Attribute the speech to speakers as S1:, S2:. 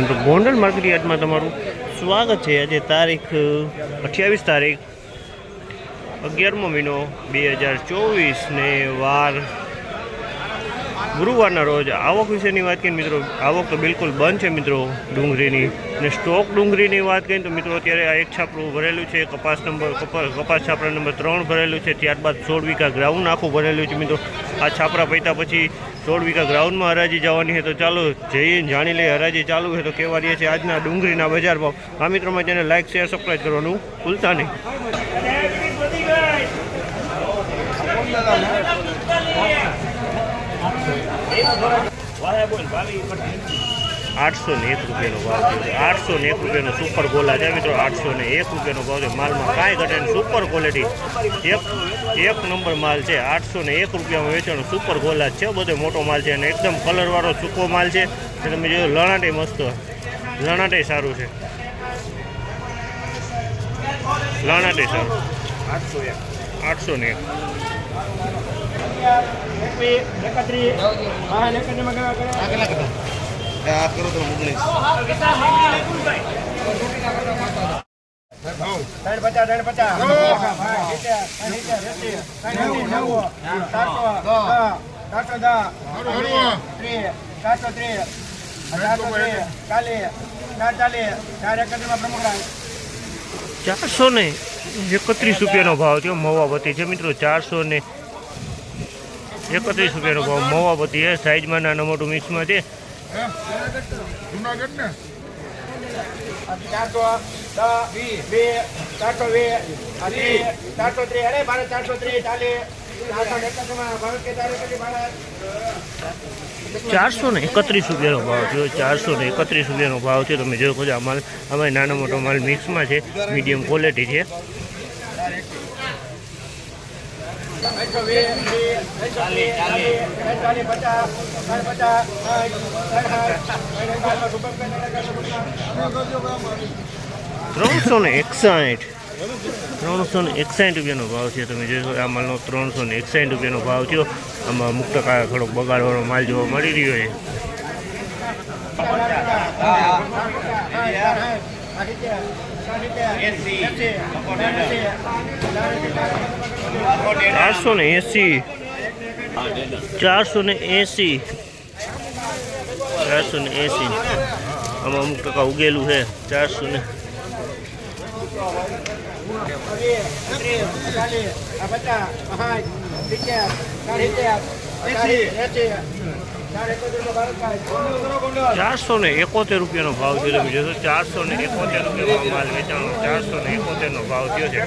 S1: મિત્રો ગોંડલ માર્કેટ યાર્ડમાં તમારું સ્વાગત છે. આજે તારીખ અઠ્યાવીસ તારીખ, અગિયારમો મહિનો બે હજાર ચોવીસ ને વાર ગુરુવારના રોજ આવક વિશેની વાત કરીએ મિત્રો, આવક તો બિલકુલ બંધ છે મિત્રો ડુંગળીની. અને સ્ટોક ડુંગળીની વાત કરીએ તો મિત્રો અત્યારે આ એક છાપરું ભરેલું છે, કપાસ નંબર કપાસ છાપરા નંબર ત્રણ ભરેલું છે, ત્યારબાદ સોળ વીઘા ગ્રાઉન્ડ આખું ભરેલું છે મિત્રો. આ છાપરા પૈતા પછી સોળ વીઘા ગ્રાઉન્ડમાં હરાજી જવાની છે. તો ચાલો જઈને જાણી લઈએ હરાજી ચાલુ છે. તો કેવા રહીએ છે આજના ડુંગળીના બજાર ભાવ. આ મિત્રોમાં જેને લાઇક શેર સબસ્ક્રાઈબ કરવાનું ભૂલતા નહીં. આઠસો ને એક રૂપિયાનો ભાવ છે. આઠસો ને એક રૂપિયાનો સુપર ગોલા છે મિત્રો. આઠસો ને એક રૂપિયાનો ભાવ છે. માલમાં કાંઈ ઘટે સુપર ક્વોલિટી એક એક નંબર માલ છે. આઠસો ને એક રૂપિયામાં વેચાણો સુપર ગોલા છે. બધો મોટો માલ છે અને એકદમ કલરવાળો સૂકો માલ છે. એટલે તમે જોયો લણાટે મસ્ત. લણાટે સારું છે. લણાટે સારું. આઠસો આઠસો ને.
S2: દસ ત્રીસ ચારસો
S1: ને. એકત્રીસ રૂપિયાનો ભાવ થયો મવાવતી છે મિત્રો ચારસો ને એકત્રીસ રૂપિયાનો ભાવ મવાવતી છે. સાઈઝમાં નાનું મોટું મિક્સમાં છે.
S2: ચારસો ત્રીસ. ચાલીસ. ચારસો
S1: ને એકત્રીસ રૂપિયાનો ભાવ થયો, ચારસો ને એકત્રીસ રૂપિયાનો ભાવ છે તમે જોયો છો, આ માલ અમારે નાનો મોટો માલ મિક્સમાં છે મીડિયમ ક્વોલિટી છે. ત્રણસો ને એકસાઠ ત્રણસો ને એકસાઠ રૂપિયાનો ભાવ છે, તમે જોશો, આ માલનો ત્રણસો ને એકસાઠ રૂપિયાનો ભાવ થયો. આમાં મુક્ત ટકા થોડોક બગાડવાનો માલ જોવા મળી રહ્યો છે. ચારસો ને એંસી. ચારસો ને એંસી. ચારસો ને એંસી. આમાં અમુક ટકા ઉગેલું છે ચારસો ને ચારસો ને એકોતેર રૂપિયાનો ભાવ છે તમે જોશો ચારસો ને એકોતેર રૂપિયાનો માલ વેચાણો ચારસો ને એકોતેરનો ભાવ થયો છે.